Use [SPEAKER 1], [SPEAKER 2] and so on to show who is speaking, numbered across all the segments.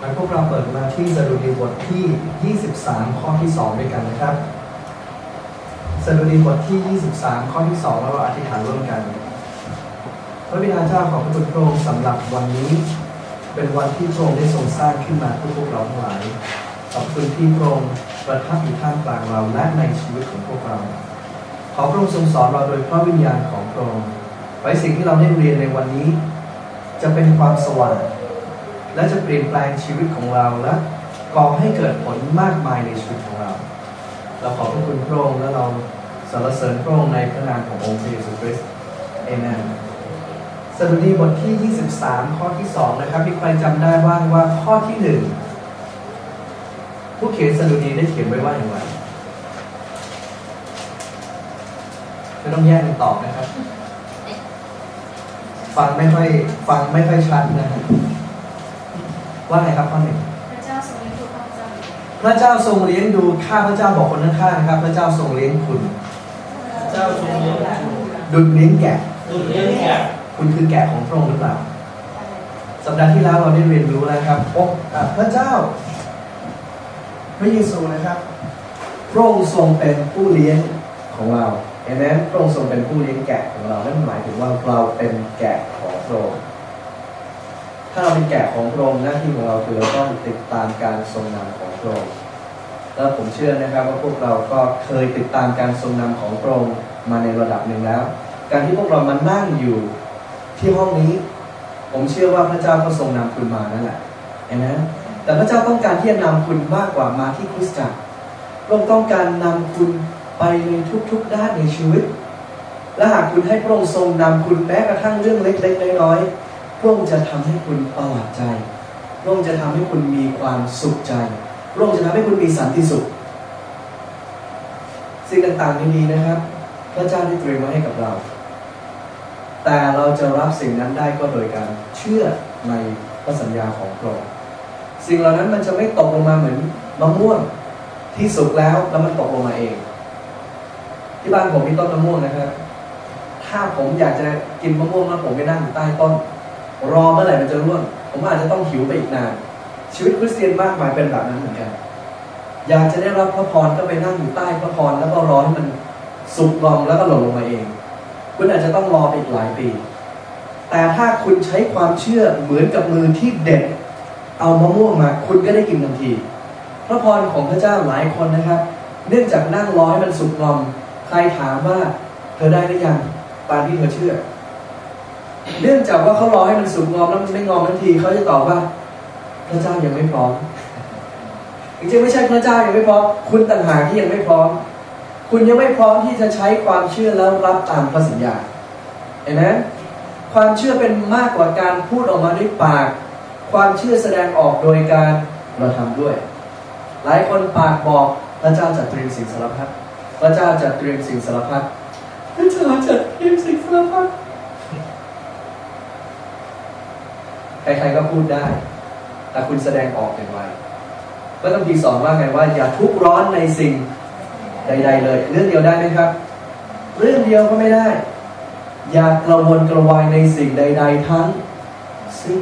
[SPEAKER 1] แล้วพวกเราเปิดมาที่สดุดีบทที่ 23 ข้อที่ 2 ด้วยกันนะครับสดุดีบทที่ 23 ข้อที่2แล้วเราอธิษฐานร่วมกัน พระบิดาเจ้าขอบพระคุณพระองค์สำหรับวันนี้ เป็นวันที่พระองค์ได้ทรงสร้างขึ้นมาเพื่อพวกเราทั้งหลาย ขอบคุณที่พระองค์ประทับอยู่ท่ามกลางเราและในชีวิตของพวกเรา ขอพระองค์ทรงสอนเราโดยพระวิญญาณของพระองค์ไว้สิ่งที่เราได้เรียนในวันนี้ จะเป็นความสว่าง และจะเปลี่ยนแปลงชีวิตของเราและก่อให้เกิดผลมากมายในชีวิตของเรา เราขอบพระคุณพระองค์และเราสรรเสริญพระองค์ในพระนามขององค์พระเยซูคริสต์เอเมนสดุดีบทที่ 23 ข้อที่ 2 นะครับ มีใครจำได้บ้างว่าข้อที่ 1 ผู้เขียนสดุดีได้เขียนไว้ว่าอย่างไรไม่ต้องแยกกันตอบนะครับ ฟังไม่ค่อยฟังไม่ค่อยชัดนะฮะ ว่าไงครับข้อหนึ่ง
[SPEAKER 2] พระเจ้าทรงเลี้ยงดูข้าพเจ้า
[SPEAKER 1] พระเจ้าทรงเลี้ยงดูข้าพระเจ้าบอกคนข้างๆนะครับ พระเจ้าทรงเลี้ยงคุณ
[SPEAKER 3] เจ้าทรงเลี้ยงดู
[SPEAKER 1] ดุจเลี้ยงแกะ
[SPEAKER 3] ดูเลี้ยงแกะ
[SPEAKER 1] คุณคือแกะของพระองค์หรือเปล่า สัปดาห์ที่แล้วเราได้เรียนรู้แล้วครับโอ้อะพระเจ้า พระเยซูนะครับ พระองค์ทรงเป็นผู้เลี้ยงของเราเห็นไหมพระองค์ทรงเป็นผู้เลี้ยงแกะของเรานั่นหมายถึงว่าเราเป็นแกะของพระองค์ ถ้าเราเป็นแกะของพระองค์หน้าที่ของเราคือเราต้องติดตามการทรงนำของพระองค์แล้วผมเชื่อนะครับว่าพวกเราก็เคยติดตามการทรงนำของพระองค์มาในระดับหนึ่งแล้ว การที่พวกเรามานั่งอยู่ที่ห้องนี้ ผมเชื่อว่าพระเจ้าก็ทรงนำคุณมานั่นแหละเห็นไหมแต่พระเจ้าต้องการที่จะนำคุณมากกว่ามาที่คริสตจักรพระองค์ต้องการนำคุณไปในทุกๆด้านในชีวิต และหากคุณให้พระองค์ทรงนำคุณแม้กระทั่งเรื่องเล็กๆน้อยๆ พระองค์จะทำให้คุณประหลาดใจ พระองค์จะทำให้คุณมีความสุขใจ พระองค์จะทำให้คุณมีสันติสุข สิ่งต่างๆดีๆนะครับ พระเจ้าได้เตรียมไว้ให้กับเรา แต่เราจะรับสิ่งนั้นได้ก็โดยการเชื่อในพระสัญญาของพระองค์ สิ่งเหล่านั้นมันจะไม่ตกลงมาเหมือนมะม่วงที่สุกแล้วแล้วมันตกลงมาเอง ที่บ้านผมมีต้นมะม่วงนะครับ ถ้าผมอยากจะกินมะม่วงแล้วผมไปนั่งอยู่ใต้ต้น รอเมื่อไหร่มันจะร่วง ผมอาจจะต้องหิวไปอีกนาน ชีวิตคริสเตียนมากมายเป็นแบบนั้นเหมือนกัน อยากจะได้รับพระพรก็ไปนั่งอยู่ใต้พระพรแล้วก็รอให้มันสุกงอมแล้วก็หล่นลงมาเอง คุณอาจจะต้องรอไปอีกหลายปี แต่ถ้าคุณใช้ความเชื่อเหมือนกับมือที่เด็ด เอามะม่วงมา คุณก็ได้กินทันที พระพรของพระเจ้าหลายคนนะครับ เนื่องจากนั่งรอให้มันสุกงอมใครถามว่าเธอได้หรือยังตามที่เธอเชื่อ เนื่องจากว่าเขารอให้มันสุกงอมแล้วมันไม่งอมทันทีเขาจะตอบว่า พระเจ้ายังไม่พร้อมจริงๆไม่ใช่พระเจ้ายังไม่พร้อมคุณต่างหากที่ยังไม่พร้อม คุณยังไม่พร้อมที่จะใช้ความเชื่อแล้วรับตามพระสัญญาเห็นไหมความเชื่อเป็นมากกว่าการพูดออกมาด้วยปาก ความเชื่อแสดงออกโดยการกระทำด้วย หลายคนปากบอกพระเจ้าจะเตรียมสิ่งสารพัดพระเจ้าจะเตรียมสิ่งสารพัดพระเจ้าจะเตรียมสิ่งสารพัด ใครๆก็พูดได้ แต่คุณแสดงออกอย่างไรพระคัมภีร์สอนว่าไงว่า อย่าทุกข์ร้อนในสิ่งใด ๆ เลย เรื่องเดียวได้ไหมครับ เรื่องเดียวก็ไม่ได้ อย่ากระวนกระวายในสิ่งใด ๆ ทั้งสิ้น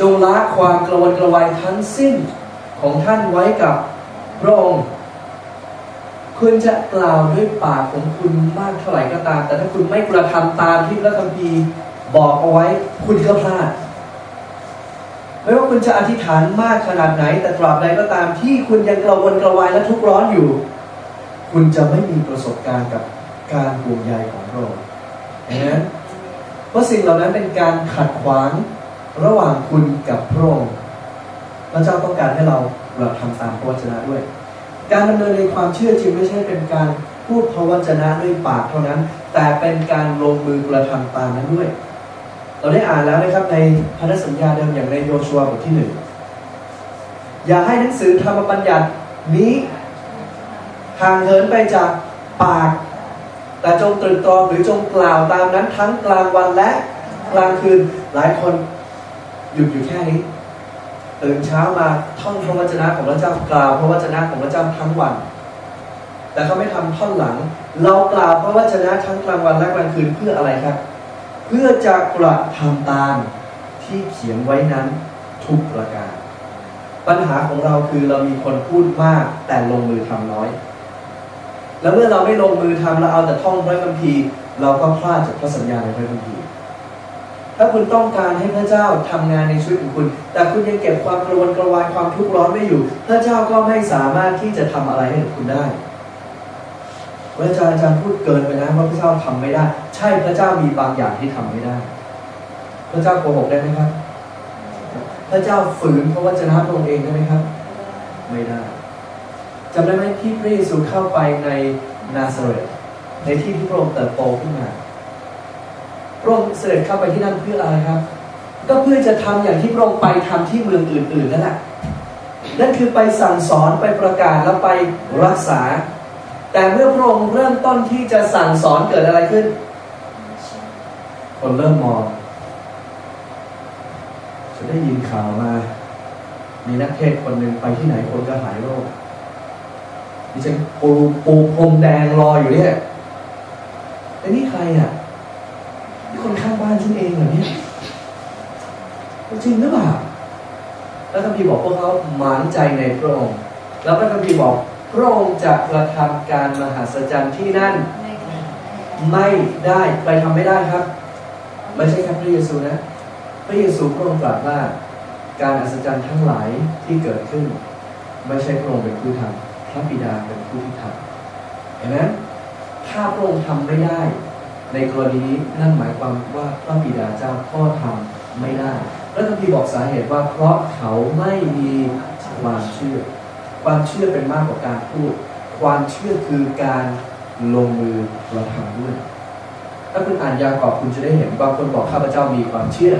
[SPEAKER 1] จงละความกระวนกระวายทั้งสิ้นของท่านไว้กับพระองค์คุณจะกล่าวด้วยปากของคุณมากเท่าไหร่ก็ตาม แต่ถ้าคุณไม่กระทำตามที่พระคัมภีร์บอกเอาไว้ คุณก็พลาด ไม่ว่าคุณจะอธิษฐานมากขนาดไหน แต่ตราบใดก็ตามที่คุณยังกระวนกระวายและทุกข์ร้อนอยู่ คุณจะไม่มีประสบการณ์กับการห่วงใยของพระองค์นะเพราะสิ่งเหล่านั้นเป็นการขัดขวางระหว่างคุณกับพระองค์พระเจ้าต้องการให้เราเราทำตามพระวจนะด้วย การดำเนินในความเชื่อจริงไม่ใช่เป็นการพูดพระวจนะด้วยปากเท่านั้น แต่เป็นการลงมือกระทำตามนั้นด้วย เราได้อ่านแล้วนะครับในพันธสัญญาเดิมอย่างในโยชัวบทที่หนึ่งอย่าให้หนังสือธรรมบัญญัตินี้ห่างเหินไปจากปาก แต่จงตรึกตรองหรือจงกล่าวตามนั้นทั้งกลางวันและกลางคืนหลายคนหยุดอยู่แค่นี้ตื่นเช้ามาท่องพระวจนะของพระเจ้ากล่าวพระวจนะของพระเจ้าทั้งวัน แต่เขาไม่ทำท่อนหลัง เรากล่าวพระวจนะทั้งกลางวันและกลางคืนเพื่ออะไรครับ เพื่อจะกระทำตามที่เขียนไว้นั้นทุกประการ ปัญหาของเราคือเรามีคนพูดมากแต่ลงมือทำน้อย แล้วเมื่อเราไม่ลงมือทำเราเอาแต่ท่องพระคัมภีร์เราก็พลาดจากพระสัญญาในพระคัมภีร์ถ้าคุณต้องการให้พระเจ้าทำงานในชีวิตของคุณ แต่คุณยังเก็บความกระวนกระวายความทุกข์ร้อนไว้อยู่ พระเจ้าก็ไม่สามารถที่จะทำอะไรให้กับคุณได้ พระอาจารย์อาจารย์พูดเกินไปนะว่าพระเจ้าทำไม่ได้ ใช่พระเจ้ามีบางอย่างที่ทำไม่ได้ พระเจ้าโกหกได้ไหมครับ พระเจ้าฝืนพระวจนะพระองค์เองได้ไหมครับ ไม่ได้จำได้ไหมที่พระเยซูเข้าไปในนาซาเรตในที่ที่พระองค์เติบโตขึ้นมาพระองค์เสด็จเข้าไปที่นั่นเพื่ออะไรครับ ก็เพื่อจะทำอย่างที่พระองค์ไปทำที่เมืองอื่นๆนั่นแหละนั่นคือไปสั่งสอนไปประกาศแล้วไปรักษา แต่เมื่อพระองค์เริ่มต้นที่จะสั่งสอนเกิดอะไรขึ้น คนเริ่มมองฉันได้ยินข่าวมา มีนักเทศคนหนึ่งไปที่ไหนคนก็หายโรคดิฉันปูปูพรมแดงรออยู่เนี่ยแต่นี่ใครอะนี่คนข้างบ้านฉันเองเหรอเนี่ยจริงหรือเปล่าแล้วคัมภีร์บอกพวกเขาหมานใจในพระองค์ แล้วพระคัมภีร์บอก พระองค์จะกระทำการมหัศจรรย์ที่นั่น ไม่ได้ไปทำไม่ได้ครับ ไม่ใช่แค่พระเยซูนะ พระเยซูพระองค์ตรัสว่าการอัศจรรย์ทั้งหลายที่เกิดขึ้น ไม่ใช่พระองค์เป็นผู้ทำพระบิดาเป็นผู้ที่ทำเห็นไหมถ้าพระองค์ทำไม่ได้ ในกรณีนี้นั่นหมายความว่าพระบิดาเจ้าก็ทำไม่ได้ พระคัมภีร์บอกสาเหตุว่าเพราะเขาไม่มีความเชื่อ ความเชื่อเป็นมากกว่าการพูด ความเชื่อคือการลงมือกระทำด้วย ถ้าคุณอ่านยากอบคุณจะได้เห็นบางคนบอกข้าพเจ้ามีความเชื่อ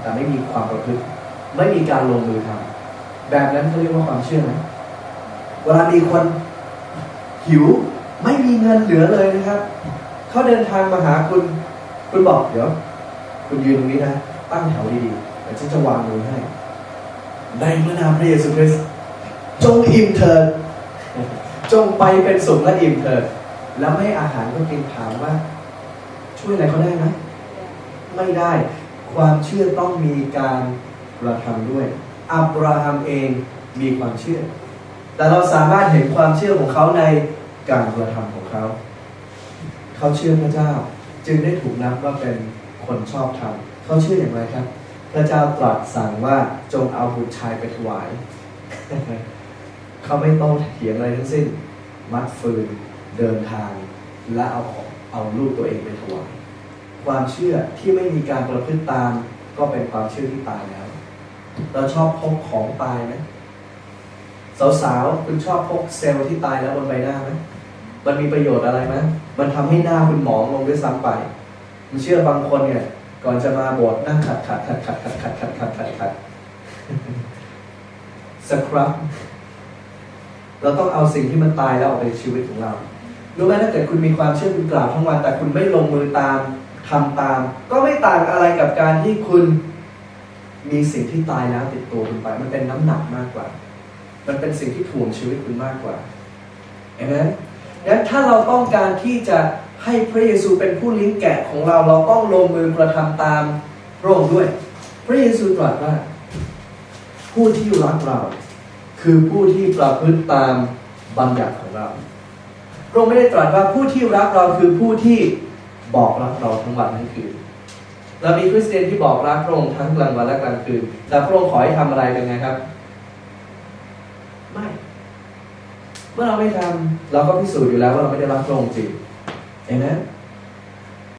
[SPEAKER 1] แต่ไม่มีความประพฤติไม่มีการลงมือทำแบบนั้นเขาเรียกว่าความเชื่อไหมเวลามีคนหิวไม่มีเงินเหลือเลยนะครับเขาเดินทางมาหาคุณ คุณบอกเดี๋ยว คุณยืนตรงนี้นะตั้งแถวดีๆเดี๋ยวฉันจะวางมือให้ในพระนามพระเยซูคริสต์ จงอิ่มเถิดจงไปเป็นสุขและอิ่มเถิดแล้วไม่ให้อาหารก็กินถามว่า ช่วยอะไรเขาได้ไหมไม่ได้ความเชื่อต้องมีการกระทำด้วย อับราฮัมเองมีความเชื่อ แต่เราสามารถเห็นความเชื่อของเขาในการกระทำของเขา เขาเชื่อพระเจ้า จึงได้ถูกนับว่าเป็นคนชอบธรรมเขาเชื่ออย่างไรครับ พระเจ้าตรัสสั่งว่าจงเอาบุตรชายไปถวาย เขาไม่ต้องเถียงอะไรทั้งสิ้น มัดฟืนเดินทาง และเอาเอาลูกตัวเองไปถวายความเชื่อที่ไม่มีการประพฤติตาม ก็เป็นความเชื่อที่ตายแล้ว เราชอบพกของตายไหมสาวๆคุณชอบพกเซลล์ที่ตายแล้วบนใบหน้าไหมมันมีประโยชน์อะไรไหมมันทำให้หน้าคุณหมองลงด้วยซ้ำไปผมเชื่อบางคนเนี่ย ก่อนจะมาโบสถ์นั่งขัดขัดขัดขัดขัดขัดขัดขัดขัดขัดสครับ เราต้องเอาสิ่งที่มันตายแล้วออกไปชีวิตของเรารู้ไหมถ้าเกิดคุณมีความเชื่อคุณกล่าวทั้งวัน แต่คุณไม่ลงมือตามทำตาม ก็ไม่ต่างอะไรกับการที่คุณมีสิ่งที่ตายแล้วติดตัวคุณไป มันเป็นน้ำหนักมากกว่า มันเป็นสิ่งที่ถ่วงชีวิตคุณมากกว่าเห็นไหมงนั้นถ้าเราต้องการที่จะให้พระเยซูเป็นผู้ลี้งแกะของเราเราต้องลงมือกระทำตามพระองค์ด้วย พระเยซูตรัสว่าผู้ที่รักเรา คือผู้ที่ประพฤติตามบัญญัติของเราพระองค์ไม่ได้ตรัสว่าผู้ที่รักเราคือผู้ที่บอกรักเราทั้งวันทั้งคืนเรามีคริสเตียนที่บอกรักพระองค์ทั้งกลางวันและกลางคืนแต่พระองค์ขอให้ทำอะไรเป็นไงครับ ไม่ เมื่อเราไม่ทำเราก็พิสูจน์อยู่แล้วว่าเราไม่ได้รักพระองค์จริงเห็นไหม